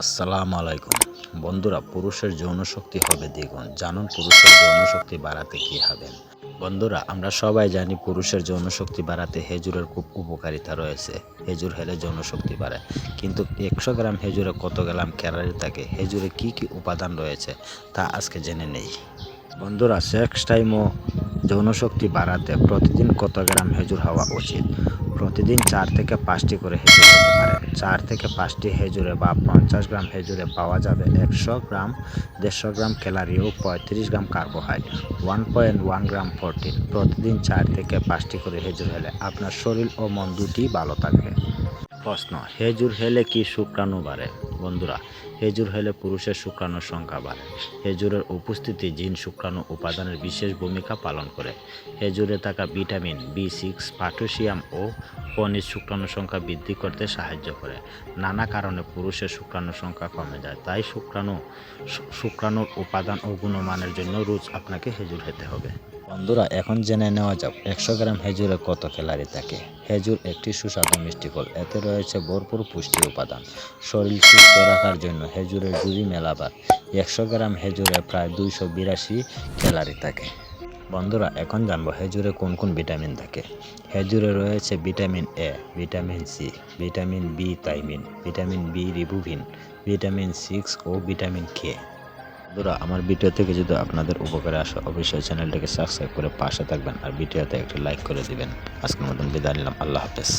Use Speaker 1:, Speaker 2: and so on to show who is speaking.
Speaker 1: আসসালামু আলাইকুম। বন্ধুরা, পুরুষের যৌন শক্তি হবে দ্বিগুণ। জানুন পুরুষের যৌন শক্তি বাড়াতে কী হবেন বন্ধুরা, আমরা সবাই জানি পুরুষের যৌন শক্তি বাড়াতে হেজুরের খুব উপকারিতা রয়েছে। হেজুর হেলে যৌন শক্তি বাড়ে। কিন্তু একশো গ্রাম হেজুরে কত গ্রাম ক্যালারি থাকে? হেজুরে কি কি উপাদান রয়েছে? তা আজকে জেনে নেই। বন্ধুরা সেক্স টাইম ও যৌন শক্তি বাড়াতে প্রতিদিন কত গ্রাম হেজুর হওয়া উচিত? প্রতিদিন চার থেকে পাঁচটি করে হেজুর হতে পারে চার থেকে পাঁচটি হেজুরে বা পঞ্চাশ গ্রাম হেজুরে পাওয়া যাবে একশো গ্রাম, দেড়শো গ্রাম ক্যালারি ও পঁয়ত্রিশ gram carbohydrate. One point one gram protein. প্রতিদিন চার থেকে পাঁচটি করে হেজুর হলে আপনার শরীর ও মন দুটি ভালো থাকবে। প্রশ্ন হেজুর হেলে কি শুক্রাণু বাড়ে? বন্ধুরা হেজুর হলে পুরুষের শুক্রাণুর সংখ্যা বাড়ে। হেজুরের উপস্থিতি জিন শুক্রাণু উপাদানের বিশেষ ভূমিকা পালন করে। হেজুরে থাকা ভিটামিন বি সিক্স, পটাশিয়াম ও খনিজ শুক্রাণুর সংখ্যা বৃদ্ধি করতে সাহায্য করে। নানা কারণে পুরুষের শুক্রাণুর সংখ্যা কমে যায়। তাই শুক্রাণু, শুক্রাণুর উপাদান ও গুণমানের জন্য রোজ আপনাকে হেজুর খেতে হবে। বন্ধুরা, এখন জেনে নেওয়া যাক, একশো গ্রাম হেজুরে কত ক্যালারি থাকে? হেজুর একটি সুস্বাদু মিষ্টি ফল। এতে রয়েছে ভরপুর পুষ্টি উপাদান। শরীর সুস্থ রাখার জন্য হেজুরের জুড়ি মেলাবার একশো গ্রাম হেজুরে প্রায় দুইশো বিরাশি ক্যালারি থাকে। বন্ধুরা, এখন জানব হেজুরে কোন কোন ভিটামিন থাকে। হেজুরে রয়েছে vitamin A, vitamin C, vitamin B thiamine vitamin B, riboflavin, vitamin six O vitamin K. বন্ধুরা, আমার ভিডিও থেকে যদি আপনাদের উপকারে আসে, অবশ্যই চ্যানেলটাকে সাবস্ক্রাইব করে পাশে থাকবেন আর ভিডিওতে একটা লাইক করে দিবেন। আজকের মতন বিদায় নিলাম। আল্লাহ হাফেজ।